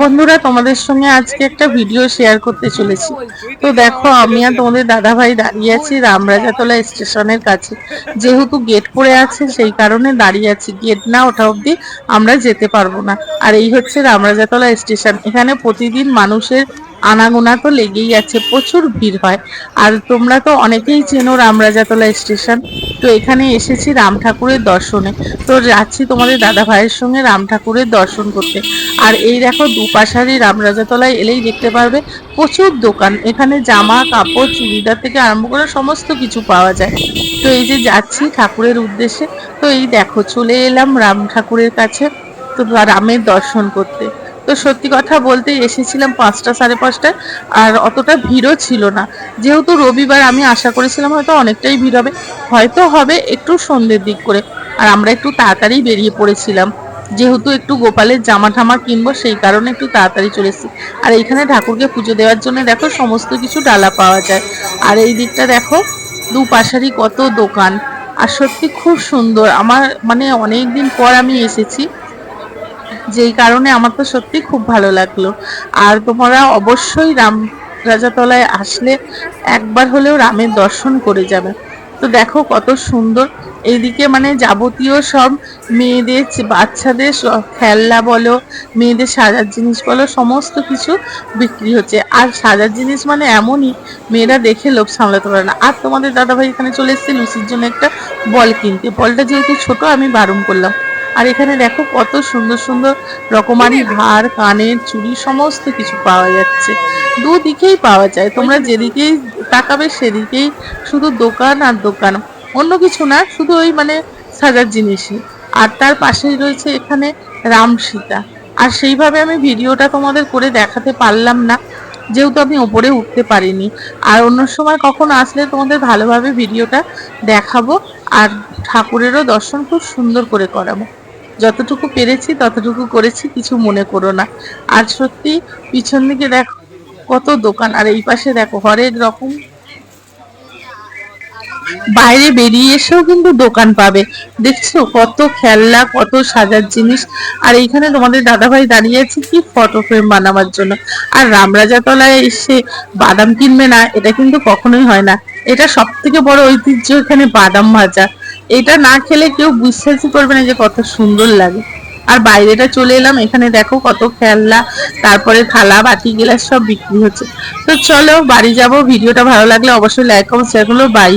বন্ধুরা, তোমাদের সঙ্গে আজকে একটা ভিডিও শেয়ার করতে চলেছি। তো দেখো, আমি আর তোমাদের দাদা ভাই দাঁড়িয়ে আছি রামরাজাতলা স্টেশনের কাছে। যেহেতু গেট পড়ে আছে, সেই কারণে দাঁড়িয়ে আছি। গেট না ওঠা অব্দি আমরা যেতে পারব না। আর এই হচ্ছে রামরাজাতলা স্টেশন। এখানে প্রতিদিন মানুষের আনাগোনা তো লেগেই আছে, প্রচুর ভিড় হয়। আর তোমরা তো অনেকেই চেনো রামরাজাতলা স্টেশন। তো এখানে এসেছি রাম ঠাকুরের দর্শনে। তো যাচ্ছি তোমাদের দাদা ভাইয়ের সঙ্গে রাম ঠাকুরের দর্শন করতে। আর এই দেখো দুপাশারি রামরাজাতলায় এলেই দেখতে পারবে প্রচুর দোকান। এখানে জামা, কাপড়, চুড়িদার থেকে আরম্ভ করে সমস্ত কিছু পাওয়া যায়। তো এই যে যাচ্ছি ঠাকুরের উদ্দেশ্যে, তো এই দেখো চলে এলাম রাম ঠাকুরের কাছে, তো রামের দর্শন করতে। তো সত্যি কথা বলতে এসেছিলাম পাঁচটা সাড়ে পাঁচটায়, আর অতটা ভিড়ও ছিল না। যেহেতু রবিবার আমি আশা করেছিলাম হয়তো অনেকটাই ভিড় হবে, হয়তো হবে একটু সন্ধ্যের দিক করে। আর আমরা একটু তাড়াতাড়ি বেরিয়ে পড়েছিলাম। যেহেতু একটু গোপালের জামা ঠামা কিনবো, সেই কারণে একটু তাড়াতাড়ি চলে এসেছি। আর এইখানে ঠাকুরকে পুজো দেওয়ার জন্য দেখো সমস্ত কিছু ডালা পাওয়া যায়। আর এই দিকটা দেখো, দুপাশারই কত দোকান। আর সত্যি খুব সুন্দর। আমার মানে অনেক দিন পর আমি এসেছি। যেই কারণে আমার তো সত্যি খুব ভালো লাগল। আর তোমরা অবশ্যই রাম রাজাতলায় আসলে একবার হলেও রামের দর্শন করে যাবে। তো দেখো কত সুন্দর। এইদিকে মানে যাবতীয় সব মেয়েদের বাচ্চাদের খেলনা বলো, মেয়েদের সাজার জিনিস বলো, সমস্ত কিছু বিক্রি হচ্ছে। আর সাজার জিনিস মানে এমনই, মেয়েরা দেখে লোভ সামলাতে পারে না। আর তোমাদের দাদাভাই এখানে চলে এসছে লুসির জন্য একটা বল কিনতে। বলটা যেহেতু ছোট, আমি বারণ করলাম। আর এখানে দেখো কত সুন্দর সুন্দর রকমারি হার কানের চুড়ি সমস্ত কিছু পাওয়া যাচ্ছে। দুদিকেই পাওয়া যায়। তোমরা যেদিকেই তাকাবে সেদিকেই শুধু দোকান আর দোকান। অন্য কিছু না শুধু ওই মানে সাজার জিনিসই। আর তার পাশেই রয়েছে এখানে রাম সীতা আর সেইভাবে আমি ভিডিওটা তোমাদের করে দেখাতে পারলাম না যেহেতু আমি ওপরে উঠতে পারিনি। আর অন্য সময় কখন আসলে তোমাদের ভালোভাবে ভিডিওটা দেখাবো আর ঠাকুরেরও দর্শন খুব সুন্দর করে করাবো। যতটুকু পেরেছি, ততটুকু করেছি, কিছু মনে করো না। আর সত্যি, পিছন দিকে দেখো, কত দোকান, আর এই পাশে দেখো হরেক রকম। বাইরে বেরিয়ে এসেও কিন্তু দোকান পাবে। দেখছ কত খেলনা, কত সাজার জিনিস। আর এইখানে তোমাদের দাদাভাই দাঁড়িয়ে আছে কি ফটো ফ্রেম বানাবার জন্য। আর রামরাজাতলায় এসে বাদাম কিনবে না, এটা কিন্তু কখনোই হয় না। এটা সব থেকে বড় ঐতিহ্য এখানে বাদাম ভাজা। এটা না খেলে কেউ বিশ্বাসই করবে না যে কত সুন্দর লাগে। আর বাইরেটা চলে এলাম, এখানে দেখো কত খেলনা, তারপরে থালা, বাটি, গেলাস সব বিক্রি হচ্ছে। তো চলো বাড়ি যাব, ভিডিওটা ভালো লাগলে অবশ্যই লাইক কমেন্ট শেয়ার করল বাই